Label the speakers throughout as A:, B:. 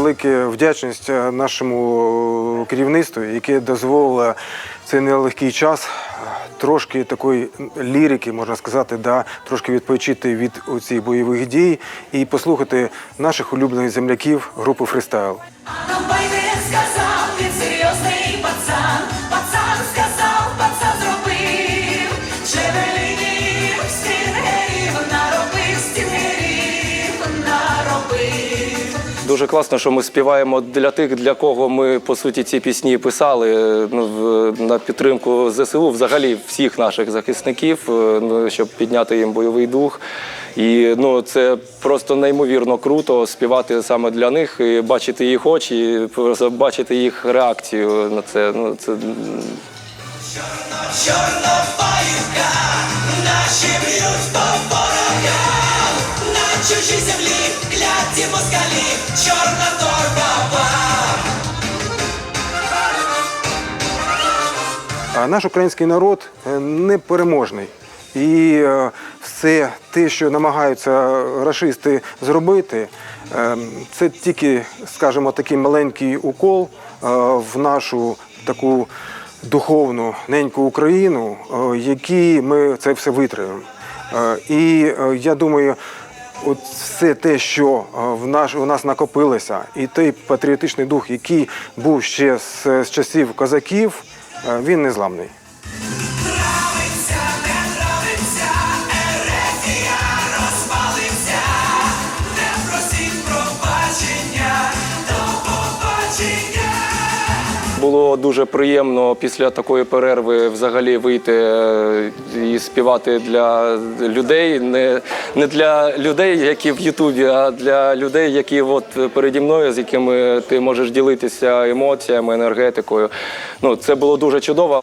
A: велика вдячність е, нашому керівництву, яке дозволило цей нелегкий час е, трошки такої лірики, можна сказати, да, трошки відпочити від цих бойових дій і послухати наших улюблених земляків групи фристайл.
B: Дуже класно, що ми співаємо для тих, для кого ми по суті ці пісні писали е, ну, на підтримку ЗСУ, взагалі всіх наших захисників, е, ну, щоб підняти їм бойовий дух. І ну, це просто неймовірно круто співати саме для них, і бачити їх очі, просто бачити їх реакцію на це. Ну, це
C: Чорнобаївка, наші
A: наш український народ е, непереможний. І е, все те, що намагаються рашисти зробити, е, це тільки, скажімо, такий маленький укол е, в нашу таку духовну неньку Україну, е, який ми це все витримаємо. Е, І е, я думаю, От все те, що е, в наш у нас накопилося, і той патріотичний дух, який був ще з, з часів козаків, е, він незламний.
B: Було дуже приємно після такої перерви взагалі вийти е, і співати для людей, не, не для людей, які в Ютубі, а для людей, які от переді мною, з якими ти можеш ділитися емоціями, енергетикою. Ну, це було дуже чудово.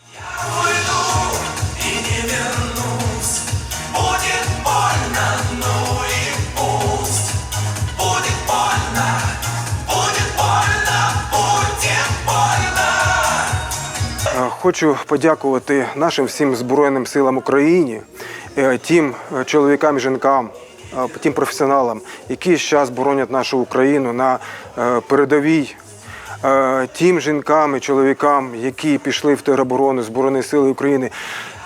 A: Хочу подякувати нашим всім Збройним силам України, е, тим е, чоловікам і жінкам, е, тим професіоналам, які зараз боронять нашу Україну на передовій. Тим жінкам і чоловікам, які пішли в тероборону Збройної сили України,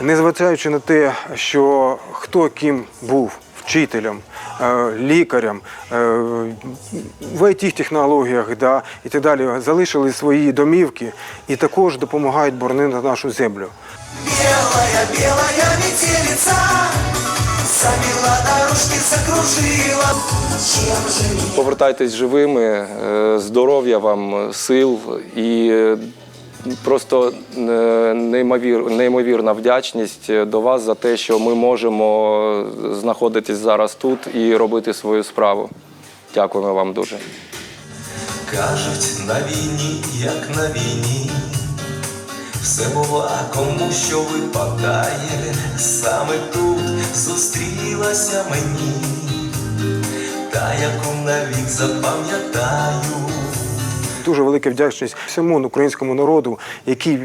A: незважаючи на те, що хто ким був вчителем, е, лікарем, е, в it технологіях да, і так далі, залишили свої домівки і також допомагають боронити нашу землю.
C: Белая, белая метелица Замела дорожки, закружила Чем же
B: Повертайтесь живими, е, здоров'я вам, сил і просто е, неймовір, неймовірна вдячність до вас за те, що ми можемо знаходитись зараз тут і робити свою справу. Дякуємо вам дуже.
D: Кажуть, на війні, як на війні, все бува кому що випадає, саме тут зустрілася мені, та яку навік запам'ятаю.
A: Дуже велика вдячність всьому українському народу, який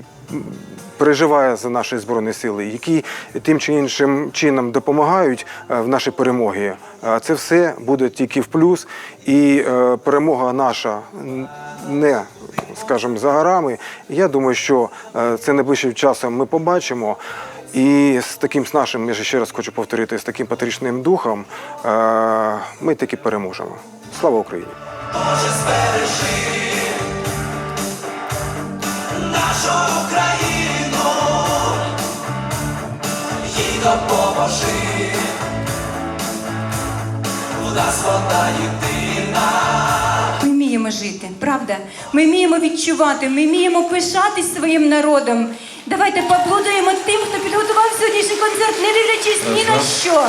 A: переживає за наші збройні сили, які тим чи іншим чином допомагають е, в нашій перемогі. Е, Це все буде тільки в плюс, і е, перемога наша не скажімо, за горами. Я думаю, що це найближчим часом ми побачимо. І з таким з нашим, я ще раз хочу повторити, з таким патріотичним духом ми таки переможемо. Слава Україні!
C: Нашу Україну, їй допоможи, у нас вона єдина.
E: Ми вміємо жити, правда? Ми вміємо відчувати, ми вміємо пишатись своїм народом. Давайте поаплодуємо тим, хто підготував сьогоднішній концерт, не дивлячись ні на що.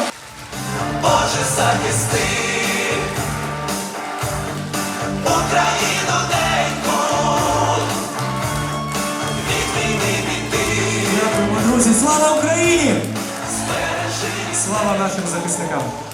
C: Боже захисти Україну
F: Дякуємо, друзі! Слава